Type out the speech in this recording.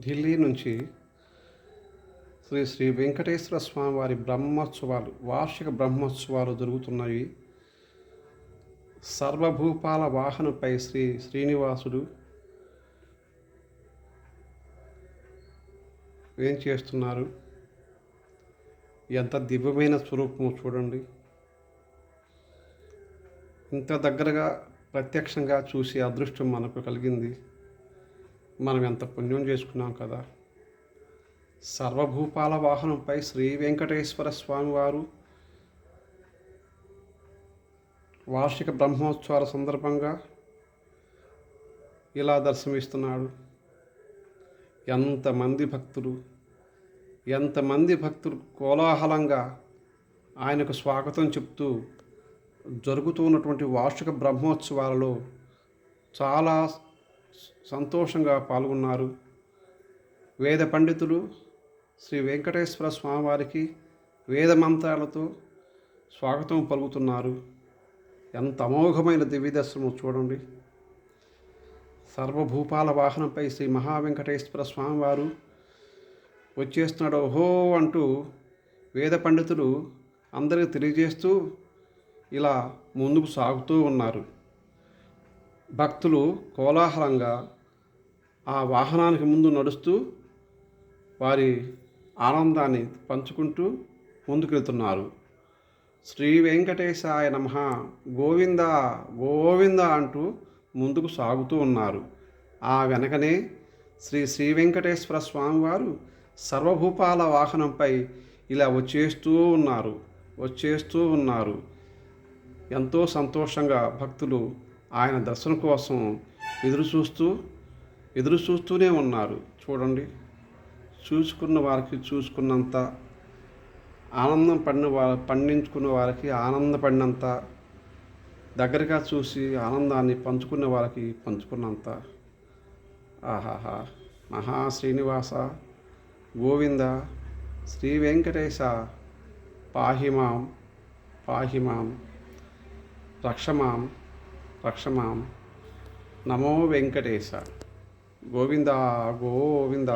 ఢిల్లీ నుంచి శ్రీ శ్రీ వెంకటేశ్వర స్వామి వారి బ్రహ్మోత్సవాలు వార్షిక బ్రహ్మోత్సవాలు జరుగుతున్నాయి. సర్వభూపాల వాహనపై శ్రీ శ్రీనివాసుడు ఏం చేస్తున్నారు? ఎంత దివ్యమైన స్వరూపము చూడండి. ఇంత దగ్గరగా ప్రత్యక్షంగా చూసే అదృష్టం మనకు కలిగింది. మనం ఎంత పుణ్యం చేసుకున్నాం కదా. సర్వభూపాల వాహనంపై శ్రీ వెంకటేశ్వర స్వామివారు వార్షిక బ్రహ్మోత్సవాల సందర్భంగా ఇలా దర్శనమిస్తున్నాడు. ఎంతమంది భక్తులు ఎంతమంది భక్తులు కోలాహలంగా ఆయనకు స్వాగతం చెప్తూ జరుగుతున్నటువంటి వార్షిక బ్రహ్మోత్సవాలలో చాలా సంతోషంగా పాల్గొన్నారు. వేద పండితులు శ్రీ వెంకటేశ్వర స్వామివారికి వేద మంత్రాలతో స్వాగతం పలుకుతున్నారు. ఎంత అమోఘమైన దివ్యదర్శనం చూడండి. సర్వభూపాల వాహనంపై శ్రీ మహావెంకటేశ్వర స్వామివారు వచ్చేస్తున్నాడు. ఓహో అంటూ వేద పండితులు అందరికీ తెలియజేస్తూ ఇలా ముందుకు సాగుతూ ఉన్నారు. భక్తులు కోలాహలంగా ఆ వాహనానికి ముందు నడుస్తూ వారి ఆనందాన్ని పంచుకుంటూ ముందుకెళ్తున్నారు. శ్రీ వెంకటేశాయ నమ. గోవింద గోవింద అంటూ ముందుకు సాగుతూ ఉన్నారు. ఆ వెనకనే శ్రీ శ్రీ వెంకటేశ్వర స్వామివారు సర్వభూపాల వాహనంపై ఇలా వచ్చేస్తూ ఉన్నారు వచ్చేస్తూ ఉన్నారు. ఎంతో సంతోషంగా భక్తులు ఆయన దర్శనం కోసం ఎదురు చూస్తూ ఎదురు చూస్తూనే ఉన్నారు. చూడండి. చూసుకున్న వారికి చూసుకున్నంత ఆనందం పడిన వా పండించుకున్న వారికి ఆనందపడినంత దగ్గరగా చూసి ఆనందాన్ని పంచుకున్న వారికి పంచుకున్నంత. ఆహాహా. మహా శ్రీనివాస గోవింద శ్రీ వెంకటేశ పాహిమాం పాహిమాం రక్షమాం రక్షమాం నమో వెంకటేశ. గోవింద గోవింద.